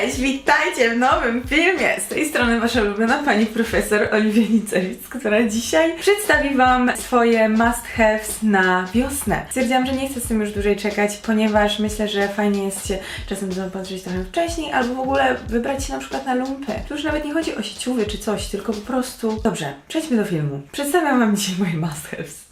Cześć, witajcie w nowym filmie! Z tej strony wasza ulubiona pani profesor Oliwia Nicewicz, która dzisiaj przedstawi wam swoje must haves na wiosnę. Stwierdziłam, że nie chcę z tym już dłużej czekać, ponieważ myślę, że fajnie jest się czasem zaopatrzyć trochę wcześniej, albo w ogóle wybrać się na przykład na lumpy. Tu już nawet nie chodzi o sieciuwy czy coś, tylko po prostu... Dobrze, przejdźmy do filmu. Przedstawiam wam dzisiaj moje must haves.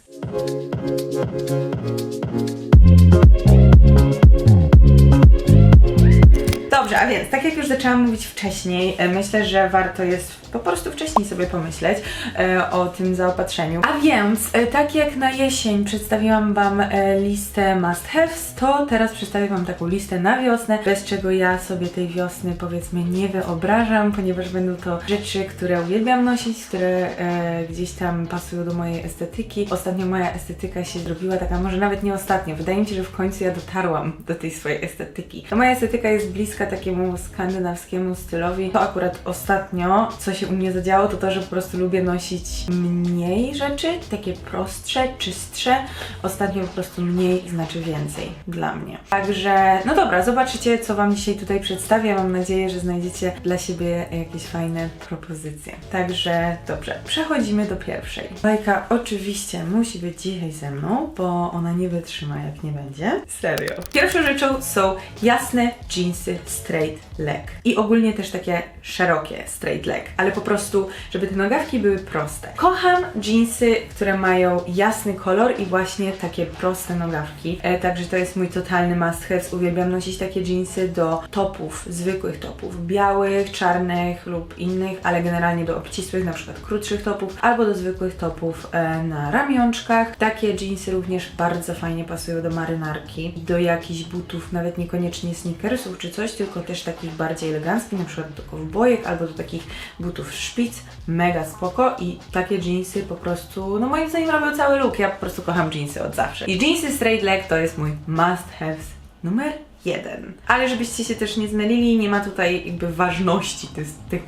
Dobrze, a więc, tak jak już zaczęłam mówić wcześniej, e, myślę, że warto jest po prostu wcześniej sobie pomyśleć e, o tym zaopatrzeniu. A więc, e, tak jak na jesień przedstawiłam Wam listę must haves, to teraz przedstawię Wam taką listę na wiosnę, bez czego ja sobie tej wiosny powiedzmy nie wyobrażam, ponieważ będą to rzeczy, które uwielbiam nosić, które gdzieś tam pasują do mojej estetyki. Ostatnio moja estetyka się zrobiła taka, może nawet nie ostatnio, wydaje mi się, że w końcu ja dotarłam do tej swojej estetyki. To moja estetyka jest bliska takiemu skandynawskiemu stylowi. To akurat ostatnio, co się u mnie zadziało, to to, że po prostu lubię nosić mniej rzeczy, takie prostsze, czystsze. Ostatnio po prostu mniej znaczy więcej dla mnie. Także, no dobra, zobaczycie, co Wam dzisiaj tutaj przedstawię. Mam nadzieję, że znajdziecie dla siebie jakieś fajne propozycje. Także, dobrze, przechodzimy do pierwszej. Bajka oczywiście musi być dzisiaj ze mną, bo ona nie wytrzyma, jak nie będzie. Serio. Pierwszą rzeczą są jasne jeansy straight leg. I ogólnie też takie szerokie straight leg, ale po prostu, żeby te nogawki były proste. Kocham jeansy, które mają jasny kolor i właśnie takie proste nogawki. E, także to jest mój totalny must have. Uwielbiam nosić takie jeansy do topów, zwykłych topów, białych, czarnych lub innych, ale generalnie do obcisłych, na przykład krótszych topów, albo do zwykłych topów e, na ramionczkach. Takie jeansy również bardzo fajnie pasują do marynarki, do jakichś butów, nawet niekoniecznie sneakersów czy coś, tylko też takich bardziej eleganckich, na przykład do kowbojek albo do takich butów szpic. Mega spoko i takie jeansy po prostu, no moim zdaniem robią cały look. Ja po prostu kocham jeansy od zawsze. I jeansy straight leg to jest mój must have numer jeden. Ale żebyście się też nie zmylili, nie ma tutaj jakby ważności tych, tych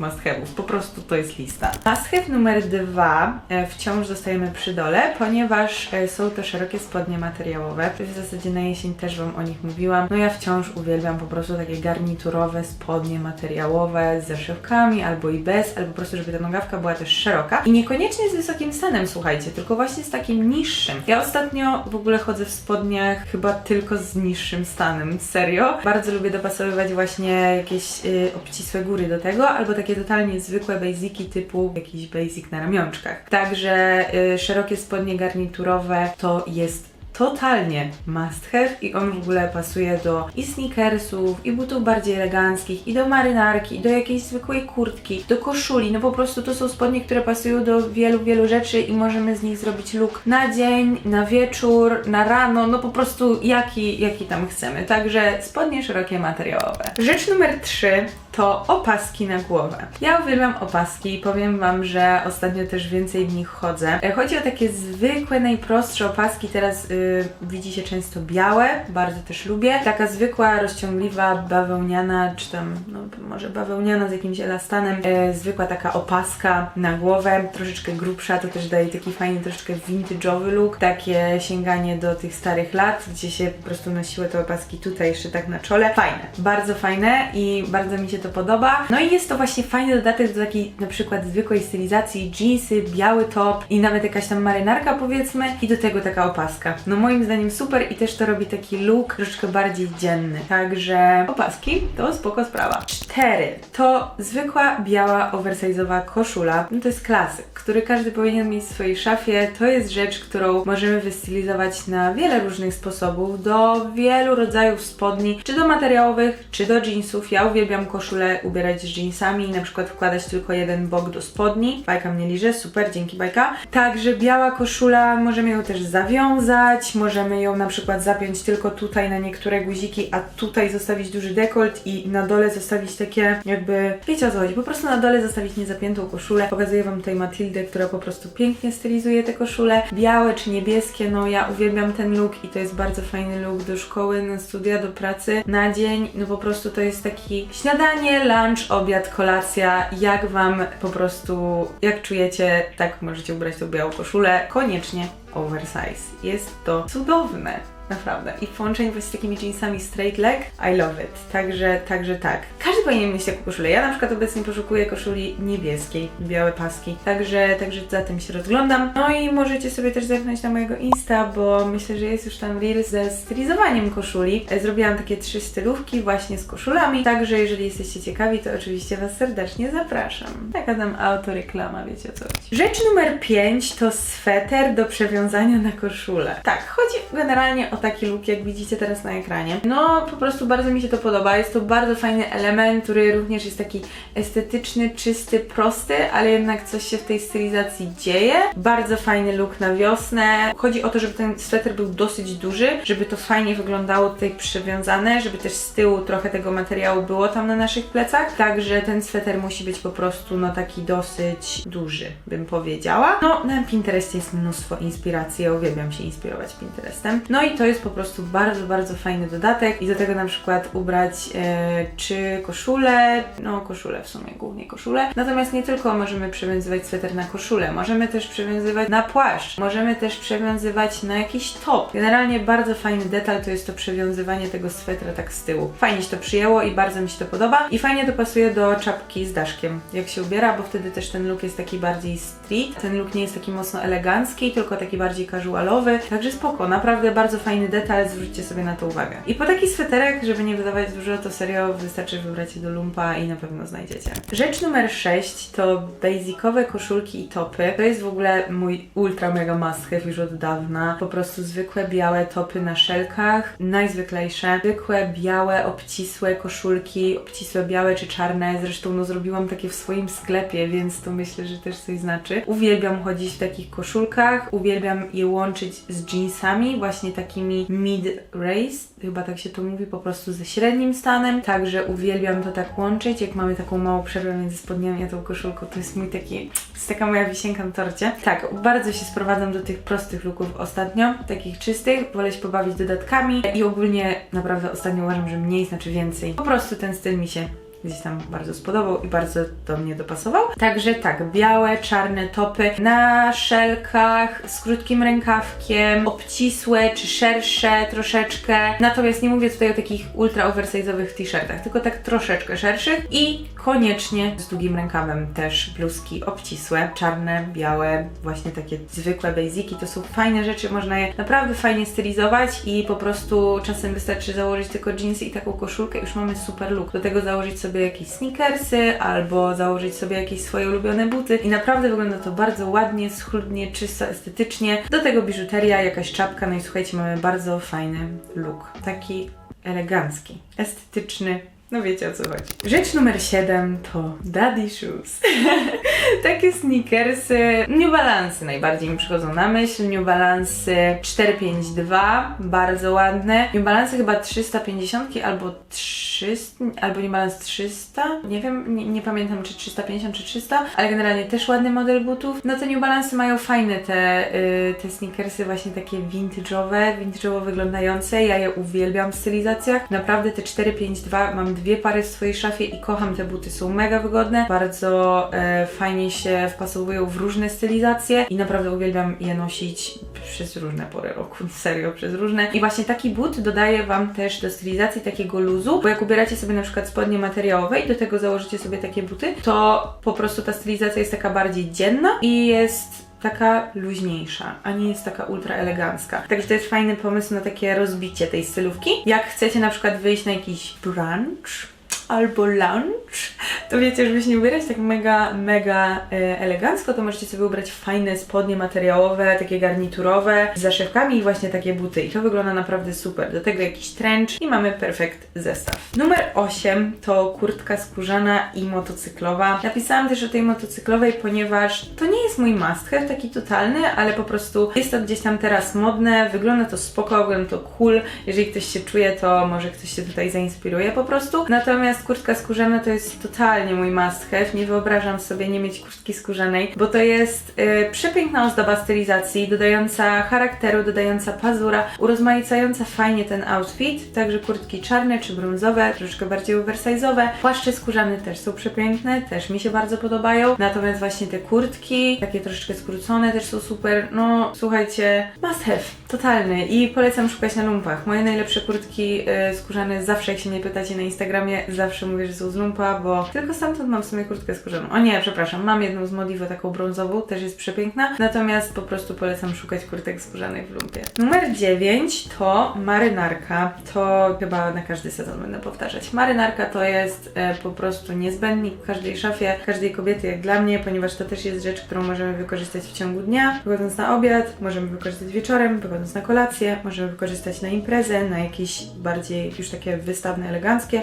po prostu to jest lista. Must have numer dwa e, wciąż zostajemy przy dole, ponieważ e, są to szerokie spodnie materiałowe. W zasadzie na jesień też Wam o nich mówiłam. No ja wciąż uwielbiam po prostu takie garniturowe spodnie materiałowe z zaszywkami, albo i bez, albo po prostu, żeby ta nogawka była też szeroka. I niekoniecznie z wysokim stanem, słuchajcie, tylko właśnie z takim niższym. Ja ostatnio w ogóle chodzę w spodniach chyba tylko z niższym stanem, serio. Bardzo lubię dopasowywać właśnie jakieś y, obcisłe góry do tego, albo takie totalnie zwykłe basiki typu jakiś basic na ramionczkach. Także y, szerokie spodnie garniturowe to jest totalnie must have i on w ogóle pasuje do i sneakersów, i butów bardziej eleganckich, i do marynarki, i do jakiejś zwykłej kurtki, do koszuli. No po prostu to są spodnie, które pasują do wielu, wielu rzeczy i możemy z nich zrobić look na dzień, na wieczór, na rano, no po prostu jaki, jaki tam chcemy. Także spodnie szerokie materiałowe. Rzecz numer 3 to opaski na głowę. Ja uwielbiam opaski i powiem Wam, że ostatnio też więcej w nich chodzę. E, Chodzi o takie zwykłe, najprostsze opaski. Teraz y, widzi się często białe, bardzo też lubię. Taka zwykła, rozciągliwa, bawełniana, czy tam, no może bawełniana z jakimś elastanem, e, zwykła taka opaska na głowę, troszeczkę grubsza, to też daje taki fajny, troszeczkę vintage'owy look. Takie sięganie do tych starych lat, gdzie się po prostu nosiły te opaski tutaj jeszcze tak na czole. Fajne, bardzo fajne i bardzo mi się to podoba. No i jest to właśnie fajny dodatek do takiej na przykład zwykłej stylizacji, jeansy, biały top i nawet jakaś tam marynarka powiedzmy i do tego taka opaska. No moim zdaniem super i też to robi taki look troszeczkę bardziej dzienny. Także opaski to spoko sprawa. Cztery. To zwykła biała oversize'owa koszula. No to jest klasyk, który każdy powinien mieć w swojej szafie. To jest rzecz, którą możemy wystylizować na wiele różnych sposobów, do wielu rodzajów spodni, czy do materiałowych, czy do jeansów. Ja uwielbiam koszulę ubierać z jeansami i na przykład wkładać tylko jeden bok do spodni. Bajka mnie liże, super, dzięki bajka. Także biała koszula, możemy ją też zawiązać, możemy ją na przykład zapiąć tylko tutaj na niektóre guziki, a tutaj zostawić duży dekolt i na dole zostawić takie jakby, wiecie o co chodzi, po prostu na dole zostawić niezapiętą koszulę. Pokazuję Wam tutaj Matildę, która po prostu pięknie stylizuje te koszule. Białe czy niebieskie, no ja uwielbiam ten look i to jest bardzo fajny look do szkoły, na studia, do pracy, na dzień. No po prostu to jest taki śniadanie, lunch, obiad, kolacja. Jak Wam po prostu, jak czujecie, tak możecie ubrać tą białą koszulę. Koniecznie oversize. Jest to cudowne. Naprawdę. I w połączeniu właśnie z takimi jeansami straight leg, I love it. Także, także tak. Każdy powinien mieć taką koszulę. Ja na przykład obecnie poszukuję koszuli niebieskiej, białe paski. Także, także za tym się rozglądam. No i możecie sobie też zerknąć na mojego Insta, bo myślę, że jest już tam reel ze stylizowaniem koszuli. E, Zrobiłam takie trzy stylówki właśnie z koszulami, także jeżeli jesteście ciekawi, to oczywiście Was serdecznie zapraszam. Taka tam autoreklama, wiecie o co chodzi. Rzecz numer 5 to sweter do przewiązania na koszulę. Tak, chodzi generalnie o taki look, jak widzicie teraz na ekranie. No, po prostu bardzo mi się to podoba. Jest to bardzo fajny element, który również jest taki estetyczny, czysty, prosty, ale jednak coś się w tej stylizacji dzieje. Bardzo fajny look na wiosnę. Chodzi o to, żeby ten sweter był dosyć duży, żeby to fajnie wyglądało tutaj przywiązane, żeby też z tyłu trochę tego materiału było tam na naszych plecach. Także ten sweter musi być po prostu no taki dosyć duży, bym powiedziała. No, na Pinterestie jest mnóstwo inspiracji. Ja uwielbiam się inspirować Pinterestem. No i to jest po prostu bardzo, bardzo fajny dodatek i do tego na przykład ubrać e, czy koszulę, no koszulę w sumie, głównie koszulę. Natomiast nie tylko możemy przewiązywać sweter na koszulę, możemy też przewiązywać na płaszcz, możemy też przewiązywać na jakiś top. Generalnie bardzo fajny detal to jest to przewiązywanie tego swetra tak z tyłu. Fajnie się to przyjęło i bardzo mi się to podoba i fajnie to pasuje do czapki z daszkiem, jak się ubiera, bo wtedy też ten look jest taki bardziej street. Ten look nie jest taki mocno elegancki, tylko taki bardziej casualowy. Także spoko, naprawdę bardzo fajny detal, zwróćcie sobie na to uwagę. I po taki sweterek, żeby nie wydawać dużo, to serio wystarczy wybrać je do lumpa i na pewno znajdziecie. Rzecz numer 6 to basicowe koszulki i topy. To jest w ogóle mój ultra mega must have już od dawna. Po prostu zwykłe białe topy na szelkach, najzwyklejsze. Zwykłe białe, obcisłe koszulki, obcisłe białe czy czarne. Zresztą no zrobiłam takie w swoim sklepie, więc to myślę, że też coś znaczy. Uwielbiam chodzić w takich koszulkach, uwielbiam je łączyć z jeansami, właśnie takimi mid-race, chyba tak się to mówi, po prostu ze średnim stanem. Także uwielbiam to tak łączyć, jak mamy taką małą przerwę między spodniami a tą koszulką. To jest mój taki, to jest taka moja wisienka na torcie. Tak, bardzo się sprowadzam do tych prostych looków ostatnio, takich czystych. Wolę się pobawić dodatkami i ogólnie naprawdę ostatnio uważam, że mniej znaczy więcej. Po prostu ten styl mi się gdzieś tam bardzo spodobał i bardzo do mnie dopasował. Także tak, białe, czarne topy na szelkach z krótkim rękawkiem, obcisłe czy szersze troszeczkę. Natomiast nie mówię tutaj o takich ultra oversize'owych t-shirtach, tylko tak troszeczkę szerszych i koniecznie z długim rękawem też bluzki obcisłe, czarne, białe, właśnie takie zwykłe basiki. To są fajne rzeczy, można je naprawdę fajnie stylizować i po prostu czasem wystarczy założyć tylko jeansy i taką koszulkę już mamy super look. Do tego założyć sobie jakieś sneakersy albo założyć sobie jakieś swoje ulubione buty i naprawdę wygląda to bardzo ładnie, schludnie, czysto, estetycznie. Do tego biżuteria, jakaś czapka, no i słuchajcie, mamy bardzo fajny look. Taki elegancki, estetyczny, no wiecie o co chodzi. Rzecz numer 7 to Daddy Shoes. Takie sneakersy, New Balance najbardziej mi przychodzą na myśl. New Balance 452, bardzo ładne. New Balance chyba 350 albo 300, albo New Balance 300. Nie wiem, nie, nie pamiętam czy 350 czy 300, ale generalnie też ładny model butów. No te New Balance mają fajne te, y, te sneakersy właśnie takie vintage'owe, vintage'owo wyglądające. Ja je uwielbiam w stylizacjach. Naprawdę te 452 mam dwie pary w swojej szafie i kocham te buty, są mega wygodne, bardzo e, fajnie się wpasowują w różne stylizacje i naprawdę uwielbiam je nosić przez różne pory roku, serio, przez różne. I właśnie taki but dodaje Wam też do stylizacji takiego luzu, bo jak ubieracie sobie na przykład spodnie materiałowe i do tego założycie sobie takie buty, to po prostu ta stylizacja jest taka bardziej dzienna i jest taka luźniejsza, a nie jest taka ultra elegancka. Także to jest fajny pomysł na takie rozbicie tej stylówki. Jak chcecie na przykład wyjść na jakiś brunch, albo lunch, to wiecie, żeby się nie ubierać tak mega, mega e, elegancko, to możecie sobie ubrać fajne spodnie materiałowe, takie garniturowe, z zaszewkami i właśnie takie buty. I to wygląda naprawdę super. Do tego jakiś trench i mamy perfekt zestaw. Numer 8 to kurtka skórzana i motocyklowa. Napisałam też o tej motocyklowej, ponieważ to nie jest mój must have, taki totalny, ale po prostu jest to gdzieś tam teraz modne, wygląda to spoko, wygląda to cool. Jeżeli ktoś się czuje, to może ktoś się tutaj zainspiruje po prostu. Natomiast kurtka skórzana to jest totalnie mój must have. Nie wyobrażam sobie nie mieć kurtki skórzanej, bo to jest y, przepiękna ozdoba stylizacji, dodająca charakteru, dodająca pazura, urozmaicająca fajnie ten outfit. Także kurtki czarne czy brązowe, troszeczkę bardziej oversize'owe. Płaszcze skórzane też są przepiękne, też mi się bardzo podobają. Natomiast właśnie te kurtki, takie troszeczkę skrócone, też są super. No, słuchajcie, must have, totalny. I polecam szukać na lumpach. Moje najlepsze kurtki y, skórzane zawsze, jak się mnie pytacie na Instagramie, zawsze mówię, że są z lumpa, bo tylko stamtąd mam w sumie kurtkę skórzaną. O nie, przepraszam, mam jedną z Modivo, taką brązową, też jest przepiękna. Natomiast po prostu polecam szukać kurtek skórzanych w lumpie. Numer 9 to marynarka. To chyba na każdy sezon będę powtarzać. Marynarka to jest e, po prostu niezbędnik w każdej szafie, każdej kobiety, jak dla mnie, ponieważ to też jest rzecz, którą możemy wykorzystać w ciągu dnia, wychodząc na obiad, możemy wykorzystać wieczorem, wychodząc na kolację, możemy wykorzystać na imprezę, na jakieś bardziej już takie wystawne, eleganckie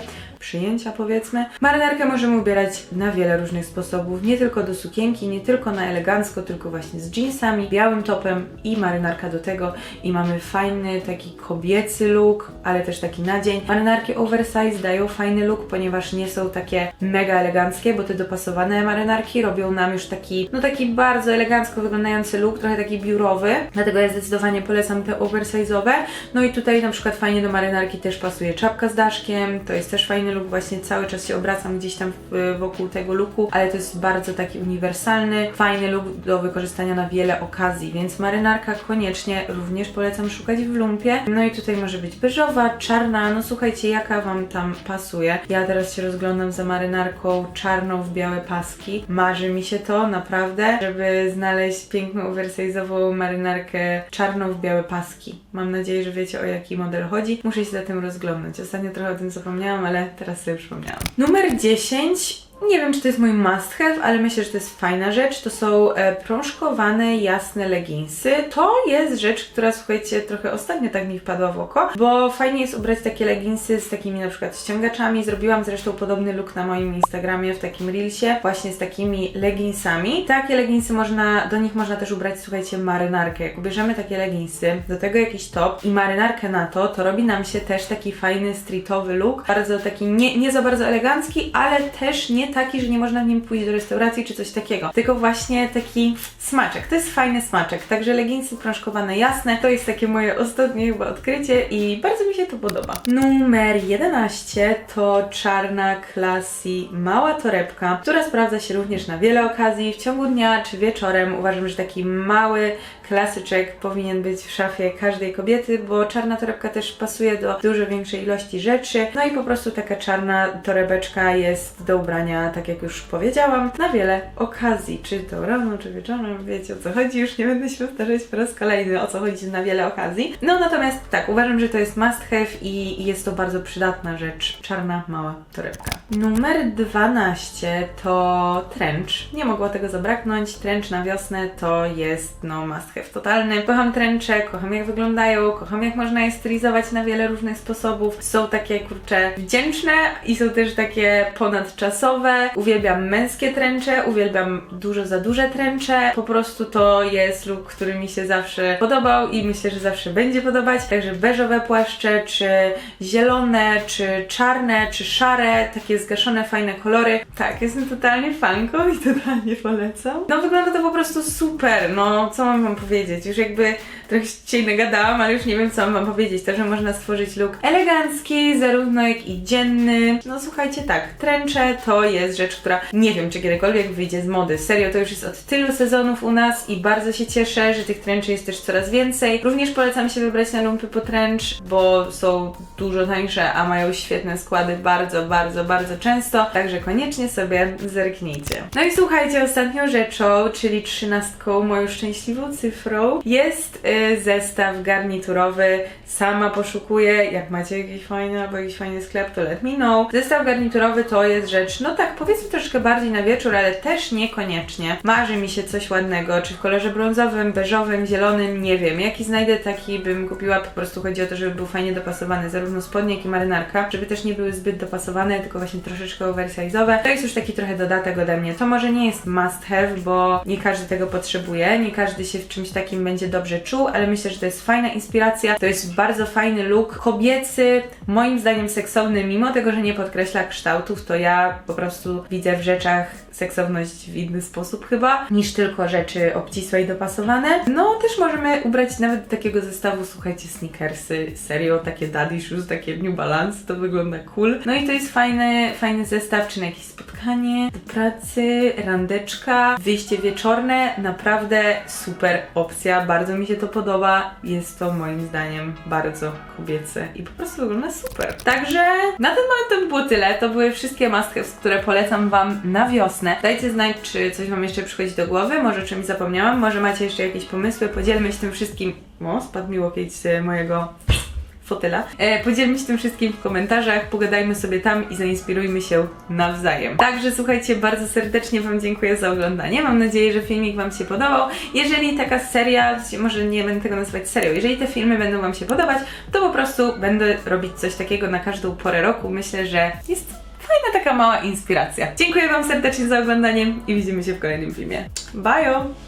przyjęcia powiedzmy. Marynarkę możemy ubierać na wiele różnych sposobów, nie tylko do sukienki, nie tylko na elegancko, tylko właśnie z jeansami, białym topem i marynarka do tego i mamy fajny taki kobiecy look, ale też taki na dzień. Marynarki oversize dają fajny look, ponieważ nie są takie mega eleganckie, bo te dopasowane marynarki robią nam już taki, no taki bardzo elegancko wyglądający look, trochę taki biurowy, dlatego ja zdecydowanie polecam te oversize'owe. No i tutaj na przykład fajnie do marynarki też pasuje czapka z daszkiem, to jest też fajny look, właśnie cały czas się obracam gdzieś tam w, wokół tego looku, ale to jest bardzo taki uniwersalny, fajny look do wykorzystania na wiele okazji, więc marynarka koniecznie również polecam szukać w lumpie. No i tutaj może być beżowa, czarna, no słuchajcie, jaka Wam tam pasuje. Ja teraz się rozglądam za marynarką czarną w białe paski. Marzy mi się to naprawdę, żeby znaleźć piękną oversize'ową marynarkę czarną w białe paski. Mam nadzieję, że wiecie o jaki model chodzi. Muszę się za tym rozglądnąć. Ostatnio trochę o tym zapomniałam, ale teraz sobie przypomniałam. Numer 10 nie wiem, czy to jest mój must have, ale myślę, że to jest fajna rzecz. To są e, prążkowane, jasne leginsy. To jest rzecz, która słuchajcie, trochę ostatnio tak mi wpadła w oko, bo fajnie jest ubrać takie leginsy z takimi na przykład ściągaczami. Zrobiłam zresztą podobny look na moim Instagramie w takim reelsie, właśnie z takimi leginsami. Takie leginsy można, do nich można też ubrać, słuchajcie, marynarkę. Jak ubierzemy takie leginsy, do tego jakiś top i marynarkę na to, to robi nam się też taki fajny streetowy look. Bardzo taki nie, nie za bardzo elegancki, ale też nie taki, że nie można w nim pójść do restauracji czy coś takiego. Tylko właśnie taki smaczek. To jest fajny smaczek. Także leginsy prążkowane jasne. To jest takie moje ostatnie chyba odkrycie i bardzo mi się to podoba. Numer 11 to czarna Classy mała torebka, która sprawdza się również na wiele okazji w ciągu dnia czy wieczorem. Uważam, że taki mały klasyczek powinien być w szafie każdej kobiety, bo czarna torebka też pasuje do dużo większej ilości rzeczy. No i po prostu taka czarna torebeczka jest do ubrania, tak jak już powiedziałam, na wiele okazji. Czy to rano, czy wieczorem, wiecie o co chodzi. Już nie będę się powtarzać po raz kolejny, o co chodzi na wiele okazji. No natomiast tak, uważam, że to jest must have i jest to bardzo przydatna rzecz. Czarna, mała torebka. Numer 12 to trench. Nie mogło tego zabraknąć. Trench na wiosnę to jest no must have totalny. Kocham trencze, kocham jak wyglądają, kocham jak można je stylizować na wiele różnych sposobów. Są takie kurcze wdzięczne i są też takie ponadczasowe. Uwielbiam męskie trencze, uwielbiam dużo za duże trencze. Po prostu to jest look, który mi się zawsze podobał i myślę, że zawsze będzie podobać. Także beżowe płaszcze, czy zielone, czy czarne, czy szare, takie zgaszone, fajne kolory. Tak, jestem totalnie fanką i totalnie polecam. No wygląda to po prostu super, no co mam wam powiedzieć? Już jakby trochę się dzisiaj nagadałam, ale już nie wiem co mam powiedzieć. To, że można stworzyć look elegancki, zarówno jak i dzienny. No słuchajcie, tak, trencze to jest rzecz, która nie wiem, czy kiedykolwiek wyjdzie z mody. Serio, to już jest od tylu sezonów u nas i bardzo się cieszę, że tych trenczy jest też coraz więcej. Również polecam się wybrać na lumpy po trench, bo są dużo tańsze, a mają świetne składy bardzo, bardzo, bardzo często. Także koniecznie sobie zerknijcie. No i słuchajcie, ostatnią rzeczą, czyli trzynastką, moją szczęśliwą cyfrą, jest y, zestaw garniturowy. Sama poszukuję, jak macie jakiś fajny albo jakiś fajny sklep, to let me know. Zestaw garniturowy to jest rzecz, no tak, powiedzmy troszkę bardziej na wieczór, ale też niekoniecznie. Marzy mi się coś ładnego, czy w kolorze brązowym, beżowym, zielonym, nie wiem. Jaki znajdę, taki bym kupiła. Po prostu chodzi o to, żeby był fajnie dopasowany, zarówno spodnie, jak i marynarka, żeby też nie były zbyt dopasowane, tylko właśnie troszeczkę oversize'owe. To jest już taki trochę dodatek ode mnie. To może nie jest must have, bo nie każdy tego potrzebuje, nie każdy się w czymś takim będzie dobrze czuł, ale myślę, że to jest fajna inspiracja. To jest bardzo fajny look kobiecy, moim zdaniem seksowny, mimo tego, że nie podkreśla kształtów, to ja po prostu widzę w rzeczach seksowność w inny sposób chyba, niż tylko rzeczy obcisłe i dopasowane. No też możemy ubrać nawet do takiego zestawu, słuchajcie, sneakersy, serio, takie daddy shoes, takie New Balance, to wygląda cool. No i to jest fajny, fajny zestaw, czy na jakieś spotkanie, do pracy, randeczka, wyjście wieczorne, naprawdę super opcja, bardzo mi się to podoba, jest to moim zdaniem bardzo kobiece i po prostu wygląda super. Także na ten moment to by było tyle, to były wszystkie haves, które polecam Wam na wiosnę. Dajcie znać, czy coś Wam jeszcze przychodzi do głowy, może czymś zapomniałam, może macie jeszcze jakieś pomysły, podzielmy się tym wszystkim. O, spadł mi łokieć z mojego fotela. E, podzielmy się tym wszystkim w komentarzach, pogadajmy sobie tam i zainspirujmy się nawzajem. Także słuchajcie, bardzo serdecznie Wam dziękuję za oglądanie. Mam nadzieję, że filmik Wam się podobał. Jeżeli taka seria, może nie będę tego nazywać serią, jeżeli te filmy będą Wam się podobać, to po prostu będę robić coś takiego na każdą porę roku. Myślę, że jest fajna taka mała inspiracja. Dziękuję Wam serdecznie za oglądanie i widzimy się w kolejnym filmie. Bye!